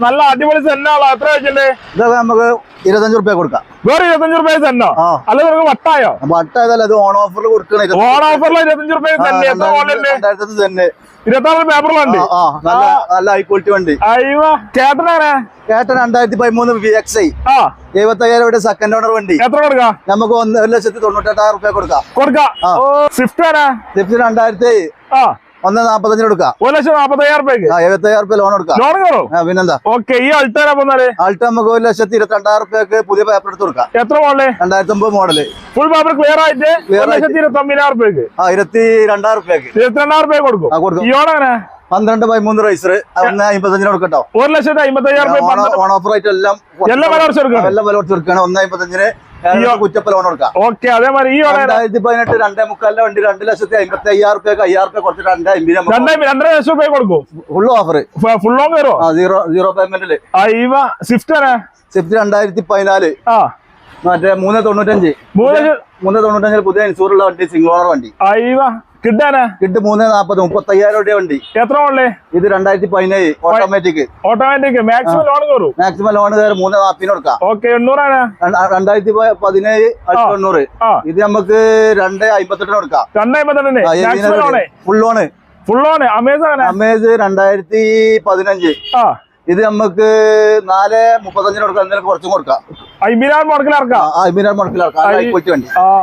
നല്ല അടിപൊളി സെന്നാളോ എത്ര ഇതൊക്കെ നമുക്ക് ഇരുപത്തഞ്ചു റുപ്യ കൊടുക്കാം. വേറെ ഇരുപത്തഞ്ചു റുപ്യ സെന്നോ അല്ലെ നിനക്ക് വട്ടായോ? വട്ടായതല്ല അത് ഓൺ ഓഫറിൽ കൊടുക്കണ. ഓൺ ഓഫറിൽ ഇരുപത്തഞ്ചു റുപ്യ തന്നെ ഇരുപത്താറ് പേപ്പറിലുണ്ട് നല്ല ഹൈ ക്വാളിറ്റി വണ്ടി. ചേട്ടനാണ് കേട്ട രണ്ടായിരത്തി പതിമൂന്ന് വി എക്സ് ഐ എഴുപത്തി അയ്യായിരം സെക്കൻഡ് ഓണർ വണ്ടി. എത്ര കൊടുക്കാം? നമുക്ക് ഒന്ന് ഒരു ലക്ഷത്തി തൊണ്ണൂറ്റെട്ടായിരം റുപ്യ കൊടുക്കാം. കൊടുക്കാം. സ്വിഫ്റ്റ് സ്വിഫ്റ്റ് രണ്ടായിരത്തി ആ. ഒന്ന് നാപ്പത്തഞ്ചിന് കൊടുക്കാം. ഒരു ലക്ഷം നാപ്പത്തയ്യായിരം രൂപയ്ക്ക് ആ എഴുപത്തി അയ്യായിരം റുപ്യ ലോൺ എടുക്കാം ലോൺ കയറും? പിന്നെന്താ? ഓക്കെ ഈ അൾട്ടാരാ പോന്നാൽ ആൾട്ട് നമുക്ക് ഒരു ലക്ഷത്തി ഇരുപത്തി രണ്ടായിരം റുപ്യക്ക് പുതിയ പേപ്പർ എടുത്ത് കൊടുക്കാം. എത്ര മോഡൽ രണ്ടായിരത്തി ഒമ്പത് മോഡൽ ഫുൾ പേപ്പർ ക്ലിയർ ആയിട്ട് ഒരു ലക്ഷത്തി ഇരുപത്തി ഒമ്പതിനായിരം റുപ്യക്ക്. ആ ഇരുപത്തി രണ്ടായിരം റുപ്യക്ക്. ഇരുപത്തിരണ്ടായിരം റുപ്യ കൊടുക്കും. കൊടുക്കും. ഈ ഓണം എങ്ങനെ? പന്ത്രണ്ട് പതിമൂന്ന് റൈസർ ഒന്ന് അമ്പത്തഞ്ചിന് കൊടുക്കട്ടോ. ഒരു ലക്ഷത്തി അമ്പത്തയ്യായിരം ഓൺ ഓഫർ ആയിട്ട് എല്ലാം എല്ലാം വില കുറച്ച് കൊടുക്കണം. എല്ലാം വില കുറച്ച് കൊടുക്കണം. ഒന്ന് അമ്പത്തഞ്ചിന് കുറ്റപ്പ ലോൺ കൊടുക്കാം. ഓക്കെ അതേമാതിരി ഈ ഓണം രണ്ടായിരത്തി പതിനെട്ട് രണ്ടേ മുക്കാലിന്റെ വണ്ടി രണ്ട് ലക്ഷത്തി അമ്പത്തി അയ്യായിരം റുപ്യക്ക് അയ്യായിരം റുപ്യ കുറച്ച് രണ്ടേ അമ്പതിന് രണ്ടേ രണ്ടര ലക്ഷം റുപ്യ കൊടുക്കും. ഫുള്ള് ഓഫർ ഫുൾ ലോൺ കയറുമോ ആ സീറോ സീറോ പേയ്മെന്റിൽ സ്വിഫ്റ്റ് ആണ് സ്വിഫ്റ്റ് രണ്ടായിരത്തി പതിനാല് ആ. മറ്റേ മൂന്ന് തൊണ്ണൂറ്റഞ്ച്. മൂന്ന് ലക്ഷം മൂന്ന് തൊണ്ണൂറ്റഞ്ചിൽ പുതിയ ഇൻഷൂർ ഉള്ള വണ്ടി സിംഗിൾ ഓണർ വണ്ടി. കിട്ടാനാ? കിട്ടു മൂന്ന് നാപ്പത് മുപ്പത്തയ്യായിരം രൂപ വണ്ടി. എത്ര മോഡൽ ഇത് രണ്ടായിരത്തി പതിനേഴ് ഓട്ടോമാറ്റിക് ഓട്ടോമാറ്റിക് മാക്സിമം ലോൺ കയറും മാക്സിമം ലോൺ കയറും മൂന്ന് നാപ്പിന് കൊടുക്കാം. ഓക്കെ എണ്ണൂറാണ്. രണ്ട- രണ്ടായിരത്തി പതിനേഴ് എണ്ണൂറ് ഇത് നമുക്ക് രണ്ട് അമ്പത്തെട്ടിന് കൊടുക്കാം. രണ്ട് അമ്പത്തെട്ടിന് Lone full loan full loan Amaze Amaze രണ്ടായിരത്തി പതിനഞ്ച് ഇത് നമുക്ക് നാല് മുപ്പത്തഞ്ചിന് കൊടുക്കാം. എന്തെങ്കിലും കുറച്ചും കൊടുക്കാം. അയ്യായിരം മുടക്കിലിറക്കാം അഭിനാർ മുടക്കിലാക്കാം അയ്- വണ്ടി. ആ.